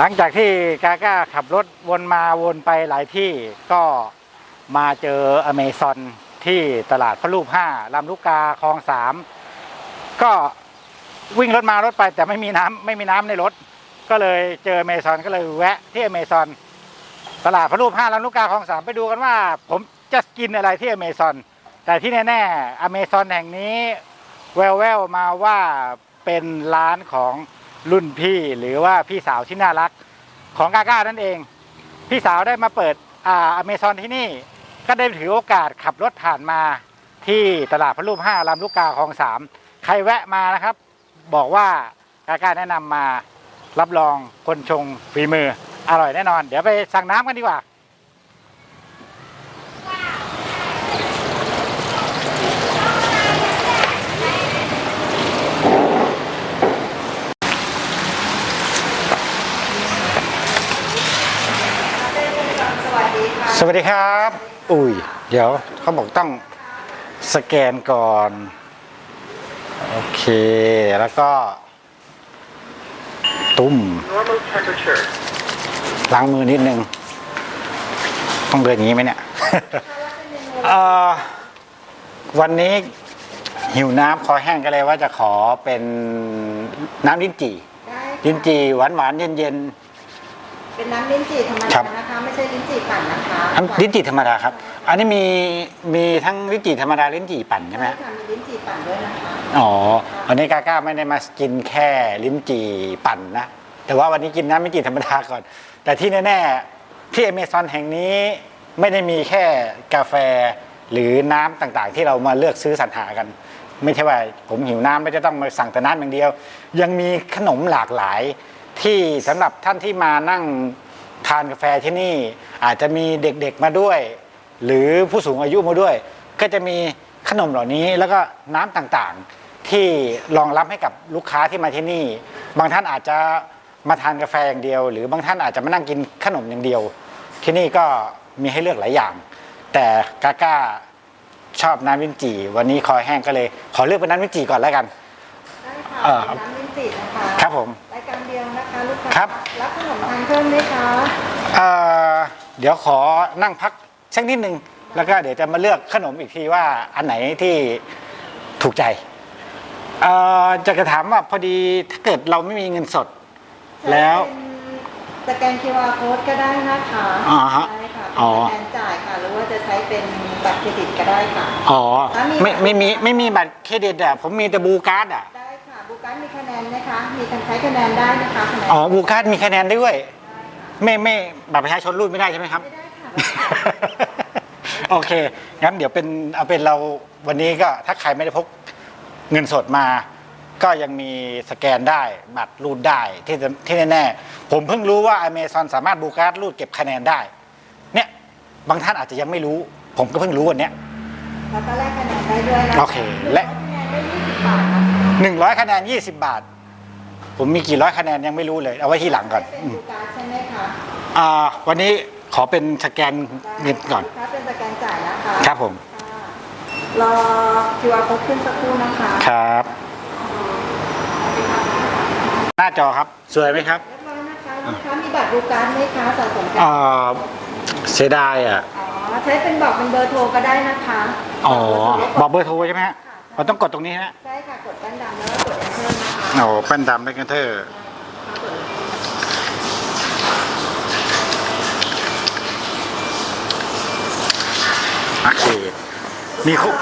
หลังจากที่กาก้าขับรถวนมาวนไปหลายที่ก็มาเจออเมซอนที่ตลาดพระรูปห้าลำลูกกาคลองสามก็วิ่งรถมารถไปแต่ไม่มีน้ำไม่มีน้ำในรถ ก็เลยเจออเมซอนก็เลยแวะที่อเมซอนตลาดพระรูปห้าลำลูกกาคลองสามไปดูกันว่า ผมจะกินอะไรที่อเมซอนแต่ที่แน่ๆอเมซอนแห่งนี้แววๆมาว่าเป็นร้านของ รุ่นพี่หรือว่าพี่สาวที่น่ารักของกาก้านั่นเอง พี่สาวได้มาเปิดอ่าอเมซอนที่นี่ก็ได้ถือโอกาสขับรถผ่านมาที่ตลาดพระรูปห้าลำลูกกาคลองสามใครแวะมานะครับ บอกว่ากาก้าแนะนำมารับรองคนชงฝีมืออร่อยแน่นอน เดี๋ยวไปสั่งน้ำกันดีกว่า สดีค่ะสวัสดีครับ อุ้ย เดี๋ยวเขาบอกต้องสแกนก่อน โอเค แล้วก็ ตุ้ม Normal temperature. ล้างมือนิดนึง ต้องเดินอย่างนี้ไหมเนี่ยเอ่อวันนี้หิวน้ำคอแห้งก็เลยว่าจะขอเป็นน้ำลิ้นจี่ได้ลิ้นจี่หวานหวานๆเย็นเย็น เป็นน้ำลิ้นจี่ธรรมครัดาบ นะคะ ไม่ใช่ลิ้นจี่ปั่นนะคะๆน้ำลิ้นจี่ธรรมดาครับ อันนี้มีมีทั้งลิ้นจี่ธรรมดาลิ้นจี่ปั่นใช่ไหมใช่ฮะค่ะมีลิ้นจี่ปั่นด้วยนะคะอ๋อวันนี้กาก้าไม่ได้มากินแค่ลิ้นจี่ปั่นนะ แต่ว่าวันนี้กินน้ำลิ้นจี่ธรรมดาก่อน แต่ที่แน่ๆที่อเมซอนแห่งนี้ไม่ได้มีแค่กาแฟหรือน้ำต่างๆ ที่เรามาเลือกซื้อสรรหากัน ไม่ใช่ว่าผมหิวน้ำไม่จะต้องมาสั่งแต่น้ำอย่างเดียว ยังมีขนมหลากหลาย ที่สำหรับท่านที่มานั่งทานกาแฟที่นี่ อาจจะมีเด็กๆมาด้วย หรือผู้สูงอายุมาด้วย ก็จะมีขนมเหล่านี้แล้วก็น้ำต่างๆ ที่รองรับให้กับลูกค้าที่มาที่นี่ บางท่านอาจจะมาทานกาแฟอย่างเดียว หรือบางท่านอาจจะมานั่งกินขนมอย่างเดียว ที่นี่ก็มีให้เลือกหลายอย่าง แต่กาก้าชอบน้ำวินจีวันนี้คอแห้งก็เลย ขอเลือกเป็นน้ำวินจีก่อนแล้วกัน ได้ค่ะเอ่อเป็นน้ำลิ้นจี่นะคะ ครับผมรายการเดียวนะคะลูกค้าครับรับขนมทานเพิ่มไหมคะเอ่อเดี๋ยวขอนั่งพักสักนิดนึง แล้วก็เดี๋ยวจะมาเลือกขนมอีกทีว่าอันไหนที่ถูกใจเอ่อจะกระถามว่าพอดีถ้าเกิดเราไม่มีเงินสด แล้ว ใช้เป็นสแกน QR code ก็ได้นะคะอ๋อฮะใช่ค่ะอ๋อ เป็นสแกนจ่ายค่ะ หรือว่าจะใช้เป็นบัตรเครดิตก็ได้ค่ะ อ๋อถ้ามีไม่ไม่มีไม่มีบัตรเครดิตอะผมมีแต่บูการ์ดอะ มีคะแนนนะคะ มีการใช้คะแนนได้นะคะคะแนนอ๋อบูการ์ดมีคะแนนได้ด้วย ไม่ไม่บัตรประชาชนรูดไม่ได้ใช่ไหมครับ ไม่ได้ค่ะ โอเค งั้นเดี๋ยวเป็นเอาเป็นเราวันนี้ก็ถ้าใครไม่ได้พกเงินสดมา ก็ยังมีสแกนได้บัตรรูดได้ที่ที่แน่ๆผมเพิ่งรู้ว่า Amazon สามารถบูการ์ดรูดเก็บคะแนนได้ เนี่ยบางท่านอาจจะยังไม่รู้ ผมก็เพิ่งรู้วันเนี้ย แล้วก็แลกคะแนนได้ด้วยนะโอเคและคะแนนได้20บาทนะคะ หนึ่งร้อยคะแนนยี่สิบบาท ผมมีกี่ร้อยคะแนนยังไม่รู้เลย เอาไว้ที่หลังก่อนเป็นอืมบูการดใช่ไหมคะอ่าวันนี้ขอเป็นสแกนเงินก่อนลูค้าเป็นสแกนจ่ายนะคะครับผมค่ะรอ QR code ขึ้นสักครู่นะคะครับ หน้าจอครับสวยไหมครับเรียบร้อยนะคะลูกค้ามีบัตรบูการดไหมคะสะสมกันอ่าเสียดายอะอ๋อใช้เป็นบอกเป็นเบอร์โทรก็ได้นะคะอ๋อบบออกกเบอร์โทรใช่ไหมฮะ เราต้องกดตรงนี้ฮะใช่ค่ะกดด้านดำแล้วก็กด enter นะคะโอ้แป้นดำแบคเทอร์โอเค มีครบ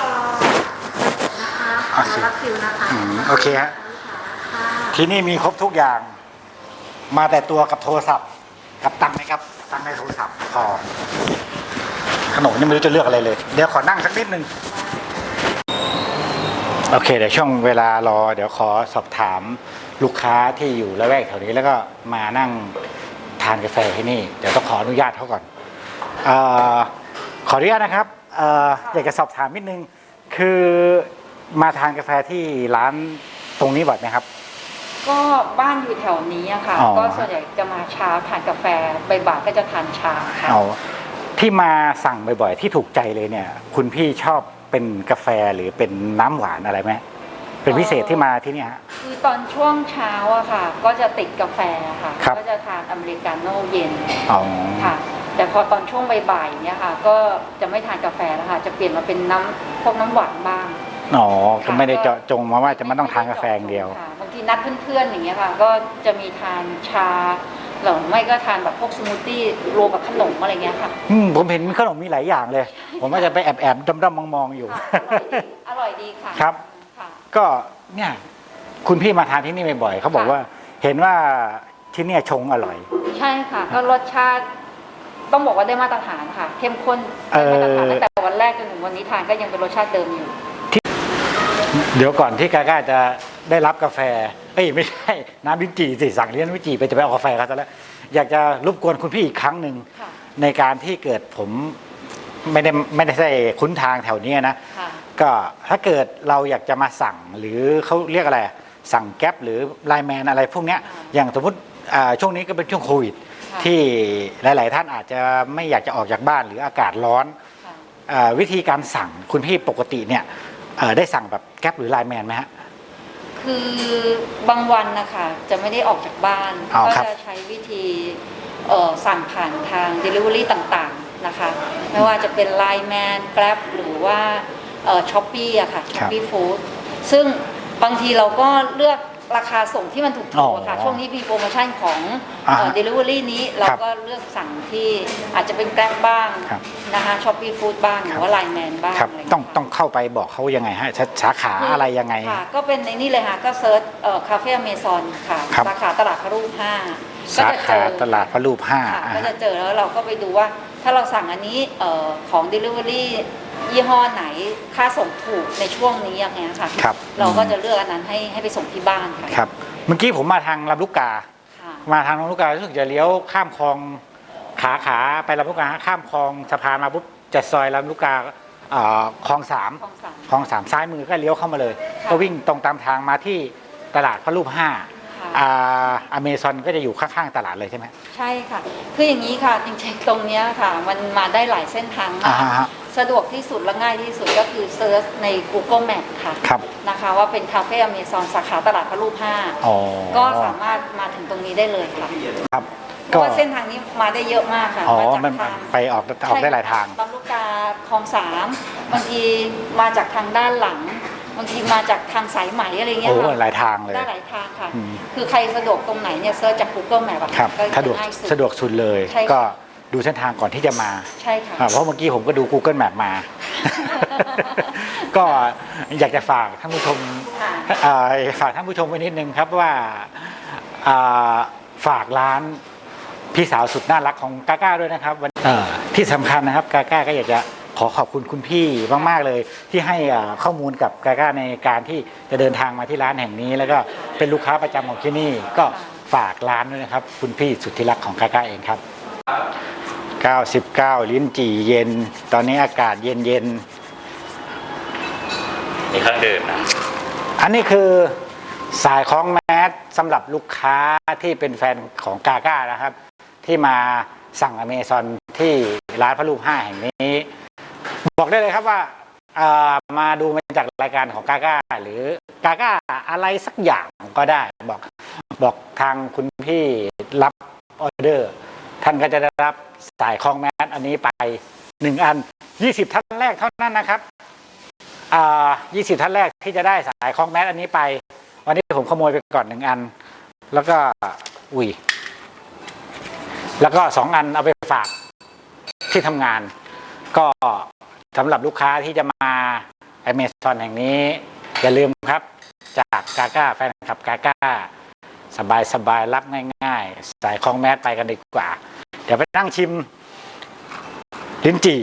นะคะอะสิรับคิวนะคะอืมโอเคฮะค่ะที่นี่มีครบทุกอย่าง มาแต่ตัวกับโทรศัพท์ กับตังค์ไหมครับ ตังค์ในโทรศัพท์พอขนมยังไม่รู้จะเลือกอะไรเลย เดี๋ยวขอนั่งสักนิดนึง โอเคเดี๋ยวช่วงเวลารอ เดี๋ยวขอสอบถามลูกค้าที่อยู่ละแวกแถวนี้แล้วก็มานั่งทานกาแฟที่นี่ เดี๋ยวต้องขออนุญาตเขาก่อนเออขออนุญาตนะครับเอ่ออยากจะสอบถามนิดนึง คือมาทานกาแฟที่ร้านตรงนี้บ่อยไหมครับ ก็บ้านอยู่แถวนี้อะค่ะ อ๋อ ก็ส่วนใหญ่จะมาเช้าทานกาแฟบ่ายๆก็จะทานชาค่ะเอาที่มาสั่งบ่อยๆ ที่ถูกใจเลยเนี่ย คุณพี่ชอบ เป็นกาแฟหรือเป็นน้ำหวานอะไรไหมเป็นพิเศษที่มาที่เนี่ยฮะ คือตอนช่วงเช้าอะค่ะ ก็จะติดกาแฟค่ะ ครับ ก็จะทานอเมริกาโน่เย็นอ๋อค่ะ แต่พอตอนช่วงบ่ายๆเนี่ยค่ะ ก็จะไม่ทานกาแฟแล้วค่ะ จะเปลี่ยนมาเป็นน้ำพวกน้ำหวานบ้าง อ๋อก็ไม่ได้เจาะจงมาว่าจะไม่ต้องทานกาแฟอย่างเดียว ค่ะบางทีนัดเพื่อนๆอย่างเงี้ยค่ะ ก็จะมีทานชา หรือไม่ก็ทานแบบพวกสมูทตี้รวมกับขนมอะไรเงี้ยค่ะอืมผมเห็นขนมมีหลายอย่างเลย ผมว่าจะไปแอบแอบด้อมๆมองๆอยู่ ค่ะอร่อยดีอร่อยดีค่ะครับ ค่ะ ก็เนี่ยคุณพี่มาทานที่นี่บ่อยๆเขาบอกค่ะ ว่าเห็นว่าที่เนี่ยชงอร่อย ใช่ค่ะ ก็รสชาติ ต้องบอกว่าได้มาตรฐานค่ะ เข้มข้นเอ่ได้อมาตรฐานตั้งแต่วันแรกจนถึงวันนี้ทานก็ยังเป็นรสชาติเดิมอยู่ เดี๋ยวก่อนที่กาก้าจะ ได้รับกาแฟเอ้ยไม่ใช่น้ำลิ้นจี่สิสั่งเลี้ยงลิ้นจี่ไปจะไปเอากาแฟเขาซะแล้วอยากจะรบกวนคุณพี่อีกครั้งหนึ่งค่ะในการที่เกิดผมไม่ได้ไม่ได้ใช่คุ้นทางแถวเนี้ยนะค่ะก็ถ้าเกิดเราอยากจะมาสั่งหรือเขาเรียกอะไรอะสั่งแก๊ปหรือไลน์แมนอะไรพวกเนี้ยอ่าอย่างสมมติอ่าช่วงนี้ก็เป็นช่วงโควิดค่ะที่หลาย ๆ ท่านอาจจะไม่อยากจะออกจากบ้านหรืออากาศร้อนค่ะอ่าวิธีการสั่งคุณพี่ปกติเนี่ยเอ่อได้สั่งแบบแก๊ปหรือไลน์แมนไหมฮะ คือบางวันนะคะจะไม่ได้ออกจากบ้านอ๋อก็ครับ จะใช้วิธีเอ่อสั่งผ่านทาง Delivery ต่างๆนะคะ ไม่ว่าจะเป็น Line Man Grab หรือว่าช้อปปี้อะค่ะครัช้อบปปี้ฟู้ดซึ่งบางทีเราก็เลือก ราคาส่งที่มันถูกอ๋อๆอะค่ะ ช่วงนี้มีโปรโมชั่นของอ่าฮะเดลิเวอรี่นี้เราครับก็เลือกสั่งที่อาจจะเป็น Grab บ้างครับนะคะช้อปปี้ฟู้ดบ้างหรือว่า Line Man บ้างครับะไรย่าต้องเยค่ะต้องเข้าไปบอกเขายังไงฮะสาสาขาอะไรยังไงค่ะก็เป็นในนี่เลยค่ะ ก็เซิร์ชคาเฟ่อเมซอนค่ะครับสาขาตลาดพระรูปห้าก็สาจะเจขาอตลาดพระรูปห้าค่ะอ่าก็ฮะจะเจอแล้วเราก็ไปดูว่าถ้าเราสั่งอันนี้เอ่อของ Delivery ยี่ห้อไหนค่าส่งถูกในช่วงนี้อย่างเงี้ยค่ะ ครับ เราก็จะเลือกอันนั้นให้ให้ไปส่งที่บ้านค่ะครับ เมื่อกี้ผมมาทางลำลูกกา ค่ะ มาทางลำลูกการู้สึกจะเลี้ยวข้ามคลองขาขาไปลำลูกกาข้ามคลองสะพานมาปุ๊บจะซอยลำลูกกาเอ่อคลองสามของสาม คลองสามซ้ายมือก็เลี้ยวเข้ามาเลย ค่ะ ก็วิ่งตรงตามทางมาที่ตลาดพระรูปห้าค่ะ อ่าอเมซอนก็จะอยู่ข้างๆตลาดเลยใช่ไหมใช่ค่ะ คืออย่างนี้ค่ะจริงๆตรงเนี้ยค่ะ มันมาได้หลายเส้นทางมากอ่าฮะ สะดวกที่สุดและง่ายที่สุดก็คือเซิร์ชใน Google Map ค่ะครับ นะคะว่าเป็นคาเฟ่อเมซอนสาขาตลาดพระรูปห้าอ๋อ ก็สามารถมาถึงตรงนี้ได้เลยค่ะครับ เพก็ราะว่าเส้นทางนี้มาได้เยอะมากค่ะอ๋อมาจากมันทางไปออกออกได้หลายทาง ลำลูกกาคลองสามบางทีมาจากทางด้านหลัง บางทีมาจากทางสายไหมอะไรเงี้โอ้ยค่ะหลายทางเลย ได้หลายทางค่ะ อืม คือใครสะดวกตรงไหนเนี่ยเซิร์ชจาก Google Map อะครับก็สะดวกง่ายสุด สะดวกสุดเลย ใช่ค่ะ ก็ ดูเส้นทางก่อนที่จะมาใช่ค่ะอ่าเพราะเมื่อกี้ผมก็ดู Google Map มา ก็อยากจะฝากท่านผู้ชมค่ะเอ่อฝากท่านผู้ชมไว้นิดนึงครับว่าอ่าฝากร้านพี่สาวสุดน่ารักของกาก้าด้วยนะครับวันเอ่อที่สำคัญนะครับกาก้าก็อยากจะขอขอบคุณคุณพี่มาก ๆ เลย ที่ให้อ่าข้อมูลกับกาก้าในการที่จะเดินทางมาที่ร้านแห่งนี้ แล้วก็เป็นลูกค้าประจำของที่นี่ ก็ฝากร้านด้วยนะครับ คุณพี่สุดที่รักของกาก้าเองครับ 99 ลิ้นจี่เย็น ตอนนี้อากาศเย็นเย็นๆมีเครื่องดื่มนะ อันนี้คือสายคล้องแมสสำหรับลูกค้าที่เป็นแฟนของกาก้านะครับ ที่มาสั่งอเมซอนที่ร้านพระรูปห้าแห่งนี้ บอกได้เลยครับว่าเอ่อมาดูมาจากรายการของกาก้าหรือกาก้าอะไรสักอย่างก็ได้ บอกบอกทางคุณพี่รับออเดอร์ ท่านก็จะได้รับสายคล้องแมสอันนี้ไปหนึ่งอัน 20 ท่านแรกเท่านั้นนะครับอ่า20ท่านแรกที่จะได้สายคล้องแมสอันนี้ไป วันนี้ผมขโมยไปก่อนหนึ่งอัน แล้วก็อุ้ยแล้วก็สองอันเอาไปฝากที่ทำงาน ก็สำหรับลูกค้าที่จะมาอเมซอนแห่งนี้ อย่าลืมครับ จากกาก้าแฟนคลับกาก้าสบายสบายๆรับง่าย ๆ สายคล้องแมสไปกันดีกว่า เดี๋ยวไปนั่งชิมลิ้นจี่